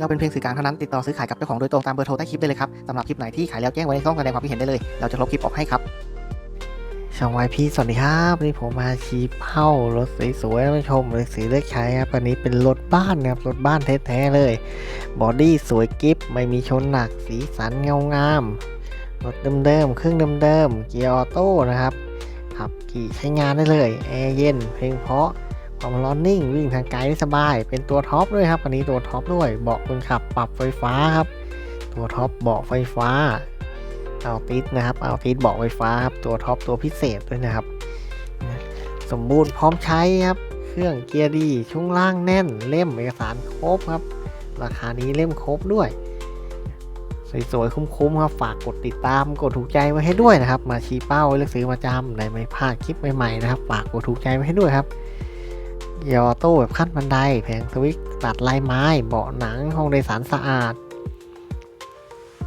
เราเป็นเพียงสื่อกลางเท่านั้นติดต่อซื้อขายกับเจ้าของโดยตรงตามเบอร์โทรใต้คลิปได้เลยครับสำหรับคลิปไหนที่ขายแล้วแจ้งไว้ในช่องแสดงความคิดเห็นได้เลย เราจะลบคลิปออกให้ครับช่องวายพีสวัสดีครับวันนี้ผมมาชี้เป้ารถสวยๆท่านผู้ชมเลยสีเลือกใช้ครับอันนี้เป็นรถบ้านนะครับรถบ้านแท้ๆเลย บอดี้สวยกิฟไม่มีชนหนักสีสันเงางามรถเดิมๆเครื่องเดิมๆเกียร์ออโต้นะครับขับขี่ใช้งานได้เลยแอร์เย็นเพลงเพราะ ความร้อนนิ่งวิ่งทางไกลได้สบาย เป็นตัวท็อปด้วยครับอันนี้ตัวท็อปด้วยเบาะคนขับปรับไฟฟ้าครับ ตัวท็อปเบาะไฟฟ้าเอาติดนะครับเอาติดเบาะไฟฟ้าครับตัวท็อปตัวพิเศษด้วยนะครับ สมบูรณ์พร้อมใช้ครับ เครื่องเกียร์ดีช่วงล่างแน่นเล่มเอกสารครบครับ ราคานี้เล่มครบด้วยสวยๆ คุ้มๆ ครับ ฝากกดติดตาม กดถูกใจไว้ให้ด้วยนะครับ มาชี้เป้าไว้เลือกซื้อมาจำในไม่พลาดคลิปใหม่ๆ นะครับ ฝากกดถูกใจไว้ให้ด้วยครับ ยอโต้แบบขั้นบันได แผงสวิตตัดลายไม้ เบาะหนัง ห้องโดยสารสะอาด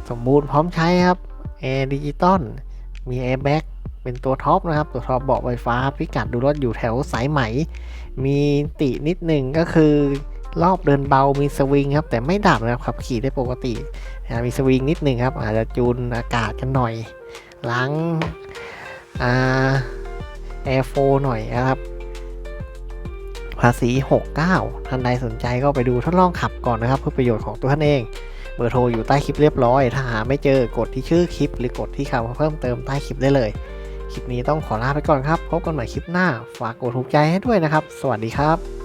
สมบูรณ์พร้อมใช้ครับแอร์ดิจิตอลมีแอร์แบ็กเป็นตัวท็อปนะครับ ตัวท็อปเบาะไฟฟ้า พิกัดดูรถอยู่แถวสายไหม มีตินิดหนึ่งก็คือรอบเดินเบา มีสวิงครับ แต่ไม่ดับนะครับขับขี่ได้ปกติมีสวิงนิดหนึ่งครับ อาจจะจูนอากาศกันหน่อย ล้างแอร์โฟหน่อยนะครับ ภาษี 69 ท่านใดสนใจก็ไปดูทดลองขับก่อนนะครับ เพื่อประโยชน์ของตัวท่านเอง เบอร์โทรอยู่ใต้คลิปเรียบร้อย ถ้าหาไม่เจอกดที่ชื่อคลิป หรือกดที่คำว่าเพิ่มเติมใต้คลิปได้เลย คลิปนี้ต้องขอลาไปก่อนครับ พบกันใหม่คลิปหน้า ฝากกดถูกใจให้ด้วยนะครับ สวัสดีครับ